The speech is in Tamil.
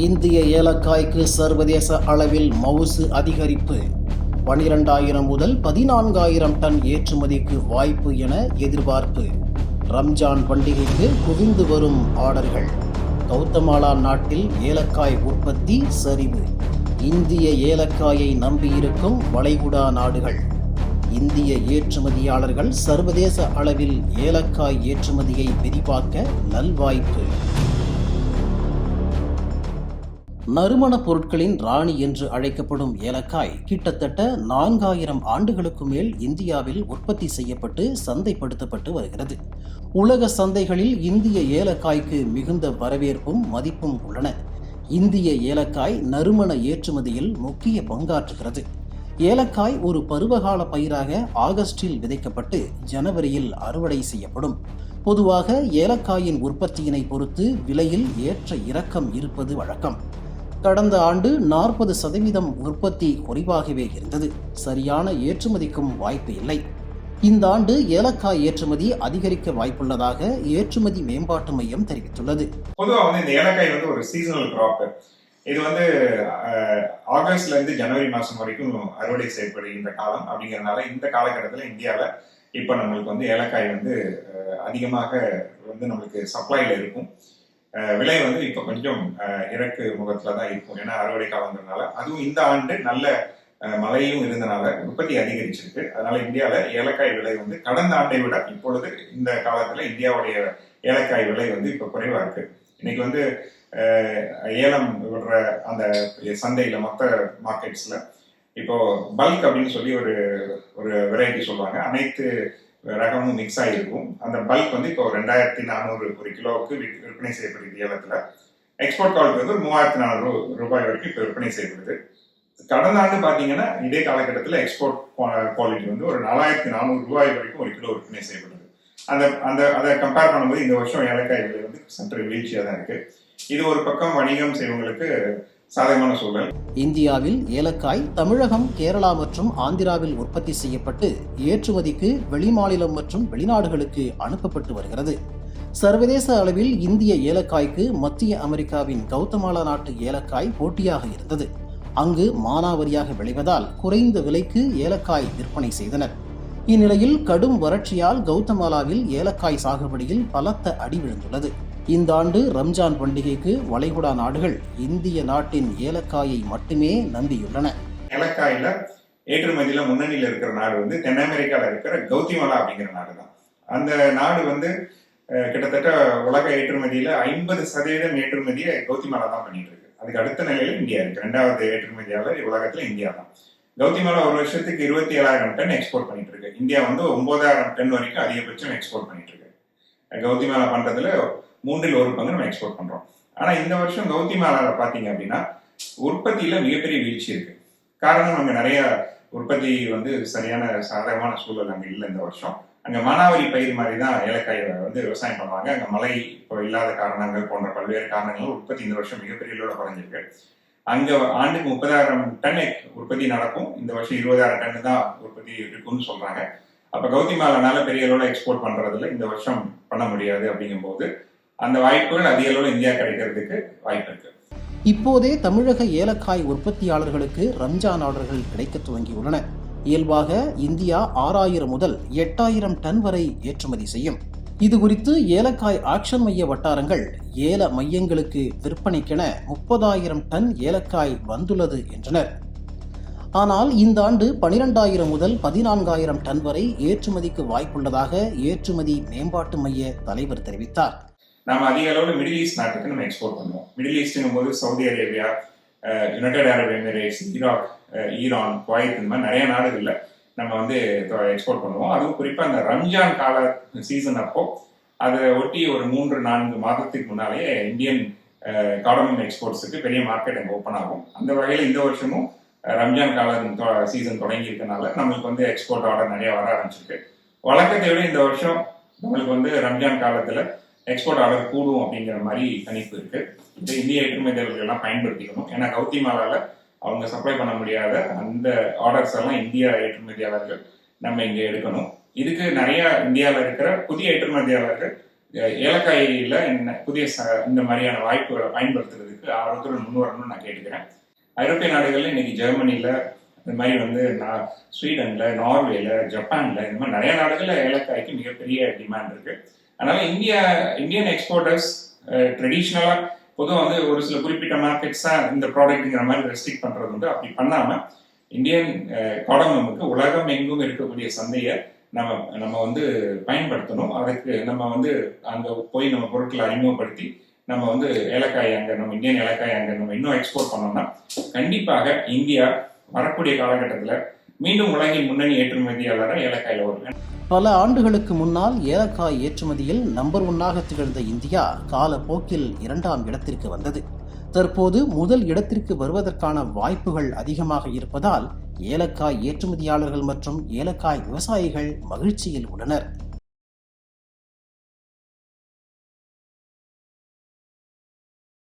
இந்திய ஏலக்காய்க்கு சர்வதேச அளவில் மவுசு அதிகரிப்பு. பனிரெண்டாயிரம் முதல் பதினான்காயிரம் டன் ஏற்றுமதிக்கு வாய்ப்பு என எதிர்பார்ப்பு. ரம்ஜான் பண்டிகைக்கு குவிந்து வரும் ஆர்டர்கள். கௌதமாலா நாட்டில் ஏலக்காய் உற்பத்தி சரிவு. இந்திய ஏலக்காயை நம்பியிருக்கும் வளைகுடா நாடுகள். இந்திய ஏற்றுமதியாளர்கள் சர்வதேச அளவில் ஏலக்காய் ஏற்றுமதியை விரிவாக்க நல்வாய்ப்பு. நறுமணப் பொருட்களின் ராணி என்று அழைக்கப்படும் ஏலக்காய் கிட்டத்தட்ட நான்காயிரம் ஆண்டுகளுக்கு மேல் இந்தியாவில் உற்பத்தி செய்யப்பட்டு சந்தைப்படுத்தப்பட்டு வருகிறது. உலக சந்தைகளில் இந்திய ஏலக்காய்க்கு மிகுந்த வரவேற்பும் மதிப்பும் உள்ளன. இந்திய ஏலக்காய் நறுமண ஏற்றுமதியில் முக்கிய பங்காற்றுகிறது. ஏலக்காய் ஒரு பருவகால பயிராக ஆகஸ்டில் விதைக்கப்பட்டு ஜனவரியில் அறுவடை செய்யப்படும். பொதுவாக ஏலக்காயின் உற்பத்தியினை பொறுத்து விலையில் ஏற்ற இறக்கம் இருப்பது வழக்கம். கடந்த ஆண்டு நாற்பது சதவீதம் உற்பத்தி குறைவாகவே இருந்தது. சரியான ஏற்றுமதிக்கும் வாய்ப்பு இல்லை. இந்த ஆண்டு ஏலக்காய் ஏற்றுமதி அதிகரிக்க வாய்ப்புள்ளதாக ஏற்றுமதி மேம்பாட்டு மையம் தெரிவித்துள்ளது. பொதுவாக வந்து இந்த ஏலக்காய் வந்து ஒரு சீசனல் கிராப் இது வந்து ஆகஸ்ட்ல இருந்து ஜனவரி மாசம் வரைக்கும் அறுவடை செய்யப்படுகின்ற காலம். அப்படிங்கறதுனால இந்த காலகட்டத்தில் இந்தியாவில் இப்போ நம்மளுக்கு வந்து ஏலக்காய் வந்து அதிகமாக வந்து நம்மளுக்கு சப்ளைல இருக்கும். விலை வந்து இப்போ கொஞ்சம் இறக்கு முகத்துல தான் இருக்கும். ஏன்னா அறுவடை காலங்கிறதுனால அதுவும் இந்த ஆண்டு நல்ல மழையும் இருந்தனால உற்பத்தி அதிகரிச்சிருக்கு. அதனால இந்தியாவில் ஏலக்காய் விலை வந்து கடந்த ஆண்டை விட இப்பொழுது இந்த காலத்தில் இந்தியாவுடைய ஏலக்காய் விலை வந்து இப்போ குறைவாக இருக்கு. இன்னைக்கு வந்து ஏலம் விடுற அந்த சந்தையில் மொத்த மார்க்கெட்ஸில் இப்போ பல்க் அப்படின்னு சொல்லி ஒரு ஒரு வெரைட்டி சொல்லுவாங்க. அனைத்து ரகமும் மிக்ஸ் ஆகிருக்கும் அந்த பல்க் வந்து இப்போ ரெண்டாயிரத்தி நானூறு ஒரு கிலோவுக்கு விற்பனை செய்யப்படுது ஏலத்தில் எக்ஸ்போர்ட் காலுக்கு வந்து மூவாயிரத்தி நானூறு ரூபாய் வரைக்கும் இப்போ விற்பனை செய்யப்படுது. கடந்த ஆண்டு பார்த்தீங்கன்னா இதே காலகட்டத்தில் எக்ஸ்போர்ட் குவாலிட்டி வந்து ஒரு நாலாயிரத்தி நானூறு ரூபாய் வரைக்கும் ஒரு கிலோ விற்பனை செய்யப்படுது. அந்த அந்த அதை கம்பேர் பண்ணும்போது இந்த வருஷம் ஏலக்காய் விலை வந்து சற்று வீழ்ச்சியாக தான் இருக்குது இது ஒரு பக்கம் வணிகம் செய்வங்களுக்கு சாதகமான சூழல். இந்தியாவில் ஏலக்காய் தமிழகம் கேரளா மற்றும் ஆந்திராவில் உற்பத்தி செய்யப்பட்டு ஏற்றுமதிக்கு வெளிமாநிலம் மற்றும் வெளிநாடுகளுக்கு அனுப்பப்பட்டு வருகிறது. சர்வதேச அளவில் இந்திய ஏலக்காய்க்கு மத்திய அமெரிக்காவின் கௌதமாலா நாட்டு ஏலக்காய் போட்டியாக இருந்தது. அங்கு மானாவரியாக விளைவதால் குறைந்த விலைக்கு ஏலக்காய் விற்பனை செய்தனர். இந்நிலையில் கடும் வறட்சியால் கௌதமாலாவில் ஏலக்காய் சாகுபடியில் பலத்த அடி விழுந்துள்ளது. இந்த ஆண்டு ரம்ஜான் பண்டிகைக்கு வளைகுடா நாடுகள் இந்திய நாட்டின் ஏலக்காயை மட்டுமே நம்பியுள்ளன ஏலக்காயில ஏற்றுமதியில முன்னணியில் இருக்கிற நாடு வந்து தென் அமெரிக்கால இருக்கிற கௌதிமலா அப்படிங்கிற நாடு தான் அந்த நாடு வந்து கிட்டத்தட்ட உலக ஏற்றுமதியில ஐம்பது சதவீதம் ஏற்றுமதியை கௌதிமலா தான் பண்ணிட்டு இருக்கு அதுக்கு அடுத்த நிலையில இந்தியா இருக்கு. ரெண்டாவது ஏற்றுமதியாளர் உலகத்துல இந்தியா தான் கௌதிமலா ஒரு வருஷத்துக்கு இருபத்தி ஏழாயிரம் டன் எக்ஸ்போர்ட் பண்ணிட்டு இருக்கு இந்தியா வந்து ஒன்பதாயிரம் டன் வரைக்கும் அதிகபட்சம் எக்ஸ்போர்ட் பண்ணிட்டு இருக்கு கௌதிமலா பண்றதுல மூன்றில் ஒரு பங்கு நம்ம எக்ஸ்போர்ட் பண்றோம். ஆனா இந்த வருஷம் கௌதிமாலால பாத்தீங்க அப்படின்னா உற்பத்தியில மிகப்பெரிய வீழ்ச்சி இருக்கு. காரணம் அங்க நிறைய உற்பத்தி வந்து சரியான சாதகமான சூழல் அங்க இல்லை இந்த வருஷம். அங்க மானாவாரி பயிர் மாதிரி தான் ஏலக்காய் வந்து விவசாயம் பண்ணுவாங்க. அங்க மழை இப்போ இல்லாத காரணங்கள் போன்ற பல்வேறு காரணங்கள் உற்பத்தி இந்த வருஷம் மிகப்பெரிய அளவுல குறைஞ்சிருக்கு. அங்க ஆண்டுக்கு முப்பதாயிரம் டன் உற்பத்தி நடக்கும். இந்த வருஷம் இருபதாயிரம் டன் தான் உற்பத்தி இருக்கும்னு சொல்றாங்க. அப்ப கௌதிமாலனால பெரிய அளவுல எக்ஸ்போர்ட் பண்றதுல இந்த வருஷம் பண்ண முடியாது அப்படிங்கும்போது அந்த வாய்ப்புகள் அதிக அளவில் இந்தியா கிடைக்கிறதுக்கு வாய்ப்பு இருக்கு. இப்போதே தமிழக ஏலக்காய் உற்பத்தியாளர்களுக்கு ரம்ஜான் ஆர்டர்கள் கிடைக்க துவங்கியுள்ளன. இயல்பாக இந்தியா ஆறாயிரம் முதல் எட்டாயிரம் டன் வரை ஏற்றுமதி செய்யும். இது குறித்து ஏலக்காய் ஆக்ஷன் மைய வட்டாரங்கள் ஏல மையங்களுக்கு விற்பனைக்கென முப்பதாயிரம் டன் ஏலக்காய் வந்துள்ளது என்றனர். ஆனால் இந்த ஆண்டு பனிரெண்டாயிரம் முதல் பதினான்காயிரம் டன் வரை ஏற்றுமதிக்கு வாய்ப்புள்ளதாக ஏற்றுமதி மேம்பாட்டு மைய தலைவர் தெரிவித்தார். நம்ம அதிக அளவில் மிடில் ஈஸ்ட் நாட்டுக்கு நம்ம எக்ஸ்போர்ட் பண்ணுவோம். மிடில் ஈஸ்ட்டுங்கும் போது Saudi Arabia United Arab Emirates Iraq Iran Kuwait இந்த மாதிரி நிறைய நாடுகளில் நம்ம வந்து எக்ஸ்போர்ட் பண்ணுவோம். அதுவும் குறிப்பாக அந்த ரம்ஜான் கால சீசன் அப்போ அதை ஒட்டி ஒரு மூன்று நான்கு மாதத்துக்கு முன்னாலேயே இந்தியன் கார்டமம் எக்ஸ்போர்ட்ஸுக்கு பெரிய மார்க்கெட் அங்கே ஓப்பன் ஆகும். அந்த வகையில் இந்த வருஷமும் ரம்ஜான் கால சீசன் தொடங்கி இருக்கனால நம்மளுக்கு வந்து எக்ஸ்போர்ட் ஆர்டர் நிறைய வர ஆரம்பிச்சிருக்கு. வழக்கத்தை விட இந்த வருஷம் நம்மளுக்கு வந்து ரம்ஜான் காலத்தில் எக்ஸ்போர்ட் ஆர்டர் கூடும் அப்படிங்கிற மாதிரி கணிப்பு இருக்கு. இந்த இந்திய ஏற்றுமதியாளர்கள் எல்லாம் பயன்படுத்திக்கணும். ஏன்னா கௌதிமாலால அவங்க சப்ளை பண்ண முடியாத அந்த ஆர்டர்ஸ் எல்லாம் இந்தியா ஏற்றுமதியாளர்கள் நம்ம இங்க எடுக்கணும். இதுக்கு நிறைய இந்தியாவில் இருக்கிற புதிய ஏற்றுமதியாளர்கள் ஏலக்காயில என்ன புதிய ச- இந்த மாதிரியான வாய்ப்புகளை பயன்படுத்துறதுக்கு ஆர்வத்துடன் முன் வரணும்னு நான் கேட்டுக்கிறேன். ஐரோப்பிய நாடுகள்ல இன்னைக்கு ஜெர்மனியில் இந்த மாதிரி வந்து நான் ஸ்வீடன்ல நார்வேல ஜப்பான்ல இந்த மாதிரி நிறைய நாடுகள்ல ஏலக்காய்க்கு மிகப்பெரிய டிமாண்ட் இருக்கு. அதனால இந்தியா இந்தியன் எக்ஸ்போர்ட்டர்ஸ் ட்ரெடிஷ்னலா பொதுவாக வந்து ஒரு சில குறிப்பிட்ட மார்க்கெட்ஸ் இந்த ப்ராடக்ட்ங்கிற மாதிரி ரெஸ்ட்ரிக்ட் பண்றது வந்து அப்படி பண்ணாம இந்தியன் காடமமுக்கு உலகம் எங்கும் இருக்கக்கூடிய சந்தையை நம்ம நம்ம வந்து பயன்படுத்தணும். அதுக்கு நம்ம வந்து அங்கே போய் நம்ம பொருட்களை அறிமுகப்படுத்தி நம்ம வந்து ஏலக்காய் அங்கே நம்ம இந்தியன் ஏலக்காய் அங்கே நம்ம இன்னும் எக்ஸ்போர்ட் பண்ணோம்னா கண்டிப்பாக இந்தியா வரக்கூடிய காலகட்டத்தில் மீண்டும் உலகின் முன்னணி ஏற்றுமதியாளராக ஏலக்காயில வருவேன். பல ஆண்டுகளுக்கு முன்னால் ஏலக்காய் ஏற்றுமதியில் நம்பர் ஒன்னாக திகழ்ந்த இந்தியா காலப்போக்கில் இரண்டாம் இடத்திற்கு வந்தது. தற்போது முதல் இடத்திற்கு வருவதற்கான வாய்ப்புகள் அதிகமாக இருப்பதால் ஏலக்காய் ஏற்றுமதியாளர்கள் மற்றும் ஏலக்காய் விவசாயிகள் மகிழ்ச்சியில் உள்ளனர்.